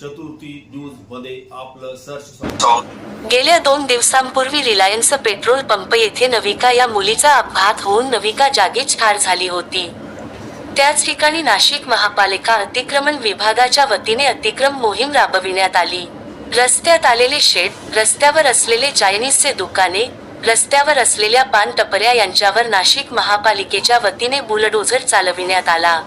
चतुर्थी न्यूजमध्ये आपलं सर्च गेल्या दोन दिवसांपूर्वी रिलायन्स पेट्रोल पंप येथे नविका या मुलीचा अपघात होऊन नविका जागीच ठार झाली होती. त्याच ठिकाणी नाशिक महापालिका अतिक्रमण विभागाच्या वतीने अतिक्रम मोहीम राबविण्यात आली. रस्त्यात आलेले शेड रस्त्यावर असलेले चायनीजचे दुकाने रस्त्यावर असलेल्या पान टपऱ्या यांच्यावर नाशिक महापालिकेच्या वतीने बुलडोझर चालविण्यात आला.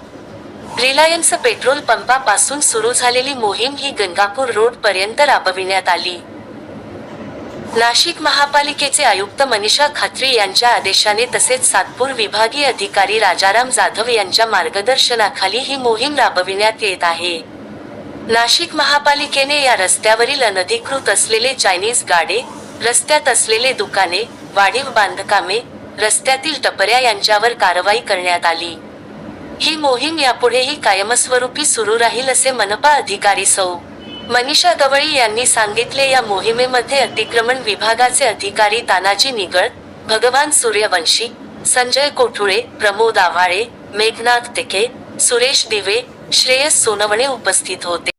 रिलायन्स पेट्रोल पंपापासून सुरू झालेली मोहीम ही गंगापूर रोड पर्यंत राबविण्यात आली. नाशिक महापालिकेचे आयुक्त मनीषा खत्री यांच्या आदेशाने तसेच सातपूर विभागीय अधिकारी राजाराम जाधव यांच्या मार्गदर्शनाखाली ही मोहीम राबविण्यात येत आहे. नाशिक महापालिकेने या रस्त्यावरील अनधिकृत असलेले चायनीज गाडे रस्त्यात असलेले दुकाने वाढीव बांधकामे रस्त्यातील टपऱ्या यांच्यावर कारवाई करण्यात आली. ही मोहीम यापुढेही कायमस्वरूपी सुरू राहील असे मनपा अधिकारी सौ. मनीषा गवळी यांनी सांगितले या मोहिमेमध्ये अतिक्रमण विभागाचे अधिकारी तानाजी निगळ भगवान सूर्यवंशी संजय कोठुळे प्रमोद आव्हाळे मेघनाथ तिखे सुरेश दिवे श्रेयस सोनवणे उपस्थित होते.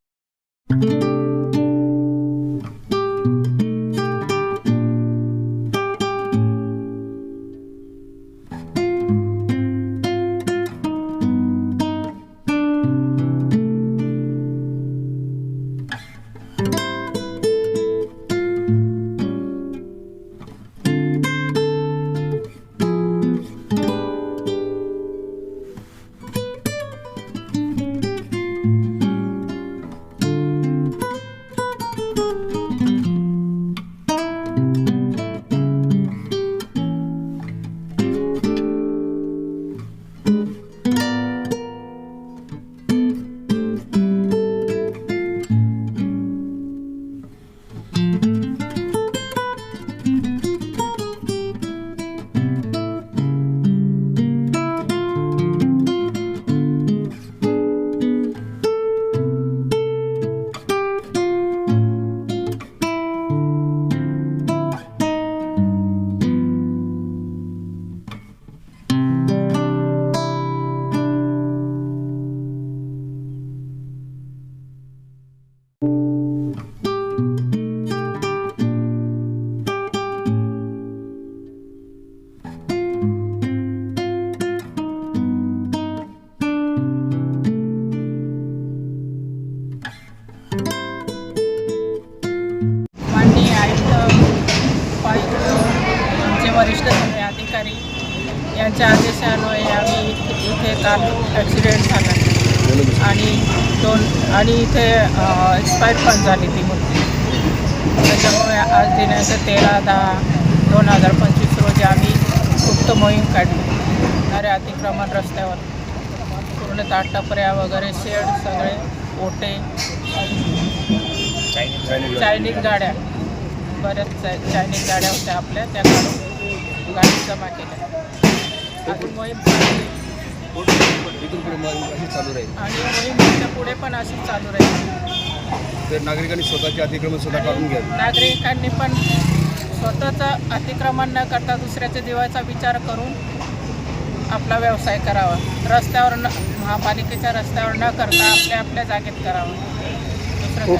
यांच्या आदेशान्वये आम्ही इथे काल ॲक्सिडेंट झाला. आणि दोन आणि इथे एक्सपायर पण झाली ती मुलगी. त्याच्यामुळे आज दिनांक तेरा दहा दोन हजार पंचवीस रोजी आम्ही गुप्त मोहीम काढली. अरे अतिक्रमण रस्त्यावर. पूर्ण ताटटपऱ्या वगैरे शेड सगळे ओटे चायनीज गाड्या. बऱ्याच चायनीज गाड्या होत्या आपल्या त्या काढून गाडी जमा केल्या. अजून मोहीम चालू आहे. इथून पुढे मग अशी चालू राहील आणि मोहीम याच्यापुढे पण अशीच चालू राहील तर नागरिकांनी स्वतःचे अतिक्रमण स्वतः काढून घ्या नागरिकांनी पण स्वतःचं अतिक्रमण न करता दुसऱ्याच्या जीवाचा विचार करून आपला व्यवसाय करावा. रस्त्यावर न महापालिकेच्या रस्त्यावर न करता आपल्या आपल्या जागेत करावा. दुसरं